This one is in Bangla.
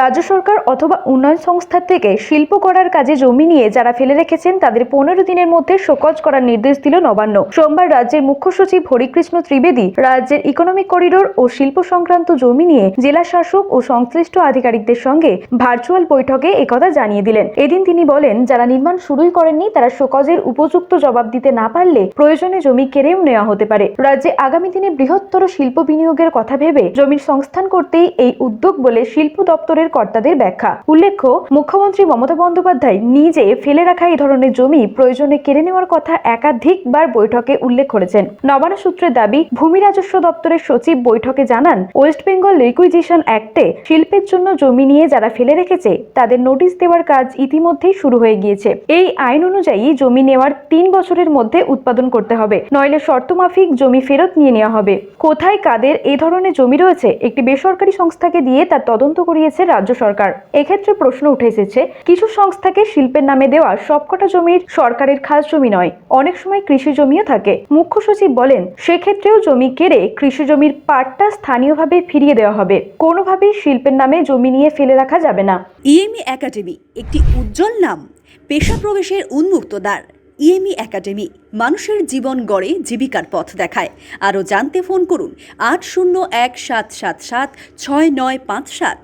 রাজ্য সরকার অথবা উন্নয়ন সংস্থার থেকে শিল্প করার কাজে জমি নিয়ে যারা ফেলে রেখেছেন, তাদের পনেরো দিনের মধ্যে শোকজ করার নির্দেশ দিল নবান্ন। সোমবার রাজ্যের মুখ্য সচিব হরিকৃষ্ণ ত্রিবেদী রাজ্যের ইকোনমিক করিডোর ও শিল্প সংক্রান্ত জমি নিয়ে জেলা শাসক ও সংশ্লিষ্ট আধিকারিকদের সঙ্গে ভার্চুয়াল বৈঠকে একথা জানিয়ে দিলেন। এদিন তিনি বলেন, যারা নির্মাণ শুরুই করেননি, তারা শোকজের উপযুক্ত জবাব দিতে না পারলে প্রয়োজনে জমি কেড়েও নেওয়া হতে পারে। রাজ্যে আগামী দিনে বৃহত্তর শিল্প বিনিয়োগের কথা ভেবে জমির সংস্থান করতেই এই উদ্যোগ বলে শিল্প দপ্তরের কর্তাদের ব্যাখ্যা। উল্লেখ্য, মুখ্যমন্ত্রী মমতা বন্দ্যোপাধ্যায় নিজে ফেলে রাখা এই ধরনের জমি প্রয়োজনে কেড়ে নেওয়ার কথা একাধিকবার বৈঠকে উল্লেখ করেছেন। নবান্ন সূত্রের দাবি, ভূমি রাজস্ব দপ্তরের সচিব বৈঠকে জানান, ওয়েস্ট বেঙ্গল রিকুইজিশন অ্যাক্টে শিল্পের জন্য জমি নিয়ে যারা ফেলে রেখেছে, তাদের নোটিশ দেওয়ার কাজ ইতিমধ্যেই শুরু হয়ে গিয়েছে। এই আইন অনুযায়ী জমি নেওয়ার তিন বছরের মধ্যে উৎপাদন করতে হবে, নইলে শর্তমাফিক জমি ফেরত নিয়ে নেওয়া হবে। কোথায় কাদের এই ধরনের জমি রয়েছে, একটি বেসরকারি সংস্থাকে দিয়ে তার তদন্ত করিয়েছে রাজ্য সরকার। এক্ষেত্রে প্রশ্ন উঠে এসেছে, কিছু সংস্থাকে শিল্পের নামে দেওয়া সবকটা জমির সরকারের খাস জমি নয়, অনেক সময় কৃষি জমিও থাকে। মুখ্য সচিব বলেন, সেক্ষেত্রেও জমি কেড়ে কৃষি জমির পাটটা স্থানীয়ভাবে ফিরিয়ে দেওয়া হবে। কোনোভাবেই শিল্পের নামে জমি নিয়ে ফেলে রাখা যাবে না। ইএমই একাডেমি একটি উজ্জ্বল নাম, পেশা প্রবেশের উন্মুক্ত দ্বার। ইএমই একাডেমি, মানুষের জীবন গড়ে জীবিকার পথ দেখায়। আরও জানতে ফোন করুন, আট শূন্য এক সাত সাত সাত ছয় নয় পাঁচ সাত।